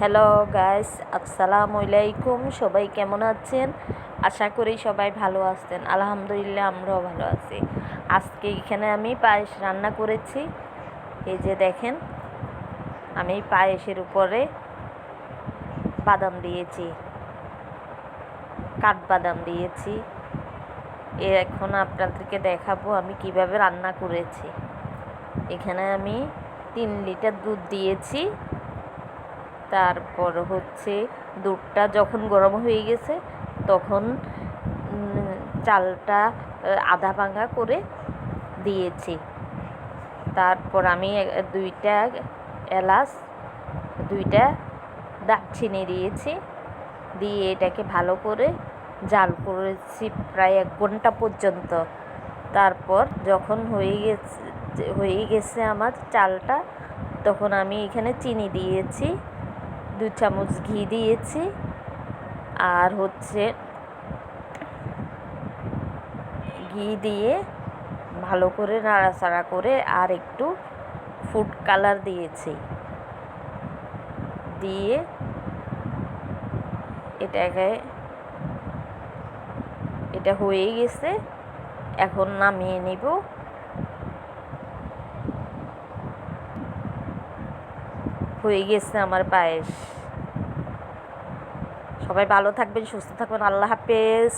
Hello guys, আসসালামু আলাইকুম। সবাই কেমন আছেন? আশা করি সবাই ভালো আছেন। আলহামদুলিল্লাহ, আমরাও ভালো আছি। আজকে এখানে আমি পায়েস রান্না করেছি। এই যে দেখেন, আমি পায়েসের উপরে বাদাম দিয়েছি, কাঠবাদাম দিয়েছি। এ এখন আপনাদেরকে দেখাবো আমি কীভাবে রান্না করেছি। এখানে আমি তিন লিটার দুধ দিয়েছি। তারপর হচ্ছে দুধটা যখন গরম হয়ে গেছে, তখন চালটা আধা ভাঙা করে দিয়েছি। তারপর আমি দুইটা এলাচ, দুইটা দারচিনি দিয়েছি। দিয়ে এটাকে ভালো করে জাল করেছি প্রায় এক ঘণ্টা পর্যন্ত। তারপর যখন হয়ে গেছে হয়ে গেছে আমার চালটা, তখন আমি এখানে চিনি দিয়েছি। দু চামচ ঘি দিয়েছি। আর হচ্ছে ঘি দিয়ে ভালো করে নাড়াচাড়া করে আর একটু ফুড কালার দিয়েছি। দিয়ে এটাকে, এটা হয়ে গেছে। এখন নামিয়ে নিব। হয়ে গেছে আমার পায়েস। সবাই ভালো থাকবেন সুস্থ থাকবেন। আল্লাহ হাফেজ।